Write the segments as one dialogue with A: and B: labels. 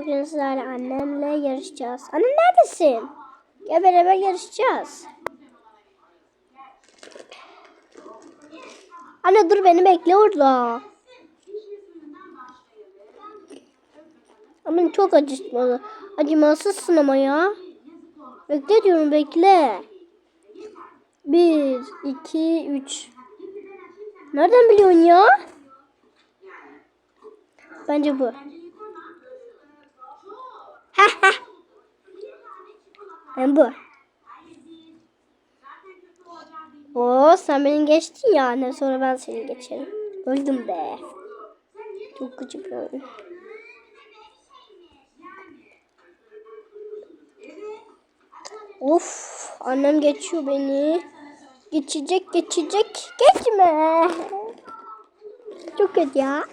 A: bugün sizlerle annemle yarışacağız. Anne neredesin? Gel beraber yarışacağız. Anne dur beni bekle orada. Ama çok acıtmalı. Acımasızsın ama ya. Bekle diyorum bekle. Bir, iki, üç. Nereden biliyorsun ya? Bence bu. Ha ha. Bu. Oo sen beni geçtin ya anne sonra ben seni geçerim. Öldüm be. Çok gıcık bir oyun. Of annem geçiyor beni. Geçecek geçecek geçme. Çok kötü ya.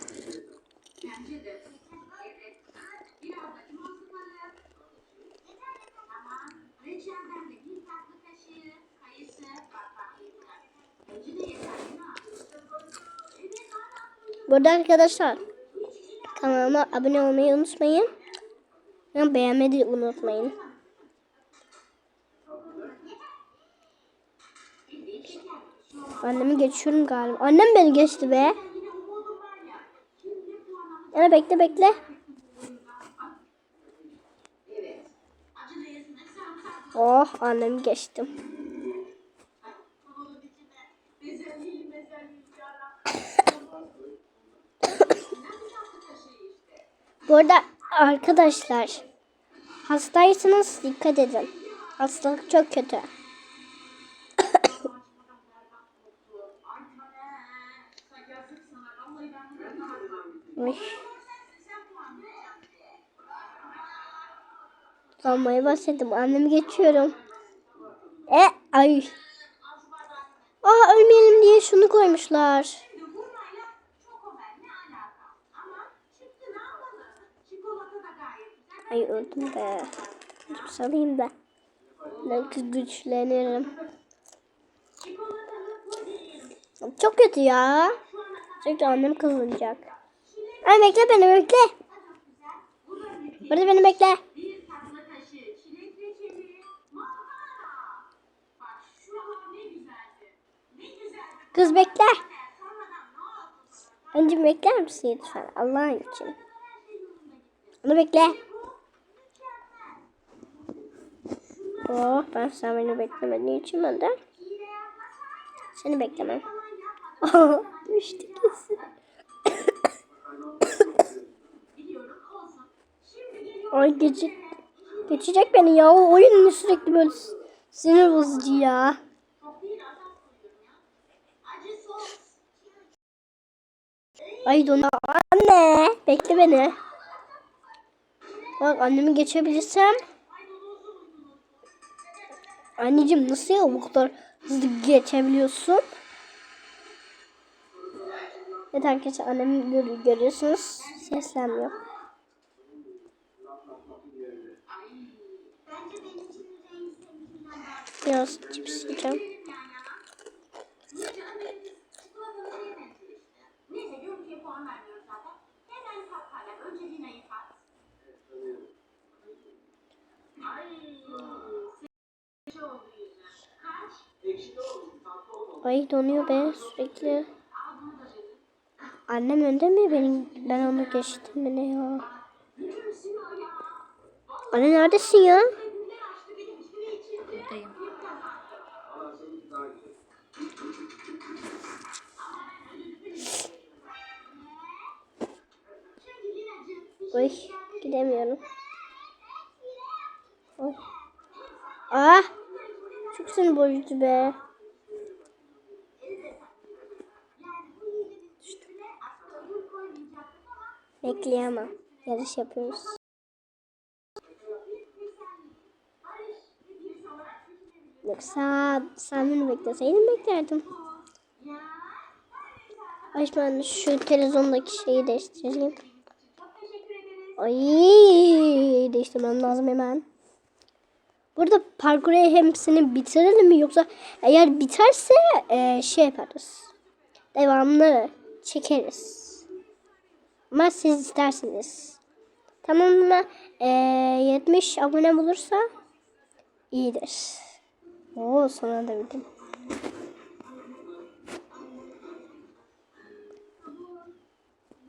A: Burada arkadaşlar kanalıma abone olmayı unutmayın. Beğenmeyi unutmayın. Annemi geçiyorum galiba. Annem beni geçti be. Yani bekle bekle. Oh annemi geçtim. Bu arada arkadaşlar hastaysanız dikkat edin. Hastalık çok kötü. Ay. Kalmaya başladım. Annemi geçiyorum. E ay. Aa ölmeyelim diye şunu koymuşlar. Ay öldüm be. Dur salayım da. Belki güçlenirim. Çok kötü ya. Çünkü annem kızılacak. Ay bekle beni bekle. Burada beni bekle. Kız bekle. Anneciğim bekler misin lütfen Allah'ın için. Onu bekle. Oh ben sen beni beklemediğin için ben de seni beklemem. Oh, düştü kesin. Ay geçecek, geçecek beni ya. O oyun sürekli böyle sinir bozucu ya. Ay don anne bekle beni. Bak annemi geçebilirsem. Anneciğim nasıl ya bu kadar hızlı geçebiliyorsun? Evet arkadaşlar annemi gör görüyorsunuz. Seslenmiyor. Biraz cips yiyeceğim. Ay donuyor be sürekli. Annem önde mi? Benim, ben onu geçtim mi ne ya? Anne neredesin ya?
B: Buradayım.
A: Oy gidemiyorum. Oy. Ah! Çok seni bozucu be. Bekleyemem. Yarış yapıyoruz. Yoksa sen beni bekleseydin beklerdim. Ay ben şu televizyondaki şeyi değiştireyim. Ay değiştirmem lazım hemen. Burada parkuru hepsini bitirelim mi yoksa eğer biterse e, şey yaparız. Devamlı çekeriz. Ama siz isterseniz. Tamamına e, 70 abone bulursa iyidir. Oo sonra da bildim.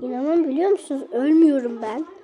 A: İnanın biliyor musunuz? Ölmüyorum ben.